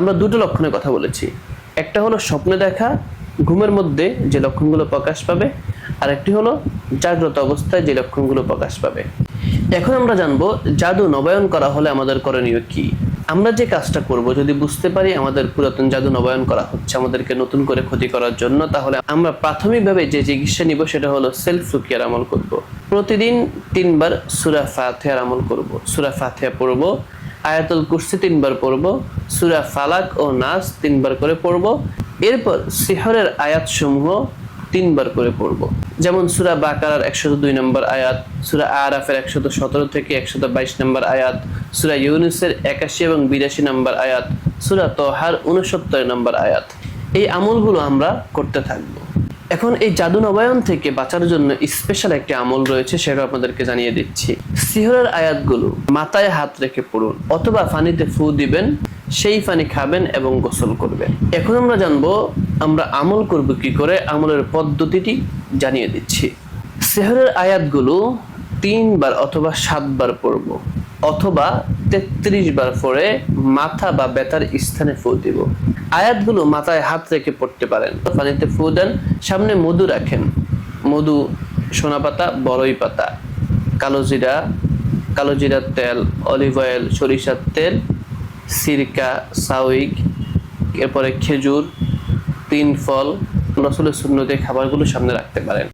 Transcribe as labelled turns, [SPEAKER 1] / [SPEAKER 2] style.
[SPEAKER 1] আমরা দুটো লক্ষণের কথা বলেছি। একটা হলো স্বপ্নে দেখা, ঘুমের মধ্যে যে লক্ষণগুলো প্রকাশ পাবে আর একটি হলো জাগ্রত অবস্থায় যে লক্ষণগুলো প্রকাশ পাবে। এখন আমরা জানব, জাদু নবায়ন করা হলে আমাদের করণীয় কি? আমরা যে কাজটা করব, যদি বুঝতে পারি আমাদের পুরাতন জাদু নবায়ন করা হচ্ছে, আমাদেরকে নতুন করে ক্ষতি করার জন্য, তাহলে আমরা প্রাথমিকভাবে যে চিকিৎসা নিব, সেটা হলো সেলফ রুকিয়ার আমল করব। প্রতিদিন তিনবার সুরা ফাতিহার আমল করব। সুরা ফাতিহা পড়ব আয়াতুল কুরসি তিনবার পড়ব, সুরা ফালাক ও নাস তিনবার করে পড়ব, এরপর সিহরের আয়াতসমূহ তিনবার করে পড়ব। যেমন সুরা বাকারার একশত দুই নম্বর আয়াত, সুরা আরাফের একশত সতেরো থেকে একশত বাইশ নম্বর আয়াত, সুরা ইউনুসের একাশি এবং বিরাশি নম্বর আয়াত, সুরা তোহার উনসত্তর নম্বর আয়াত। এই আমলগুলো আমরা করতে থাকব। এখন এই জাদু নবায়ন থেকে বাঁচার জন্য স্পেশাল একটি আমল রয়েছে, সেটা আপনাদেরকে জানিয়ে দিচ্ছি। সিহরের আয়াতগুলো মাথায় হাত রেখে পড়ুন, অথবা পানিতে ফু দিবেন, সেই পানি খাবেন এবং গোসল করবেন। এখন আমরা জানব, আমরা আমল করব কি করে, আমলের পদ্ধতিটি জানিয়ে দিচ্ছি। সেহরের আয়াতগুলো তিনবার অথবা সাতবার পড়ব, অথবা তেত্রিশ বার পরে মাথা বা বেতার স্থানে ফু দিব। আয়াতগুলো মাথায় হাত রেখে পড়তে পারেন। পানিতে ফু দেন, সামনে মধু রাখেন। মধু সোনা পাতা বড়ই পাতা, কালো জিরা, কালো জিরার তেল, অলিভ অয়েল, সরিষার তেল, সিরকা সাউইক এরপরে খেজুর, তিন ফল, রসুলের শূন্যতে খাবারগুলো সামনে রাখতে পারেন।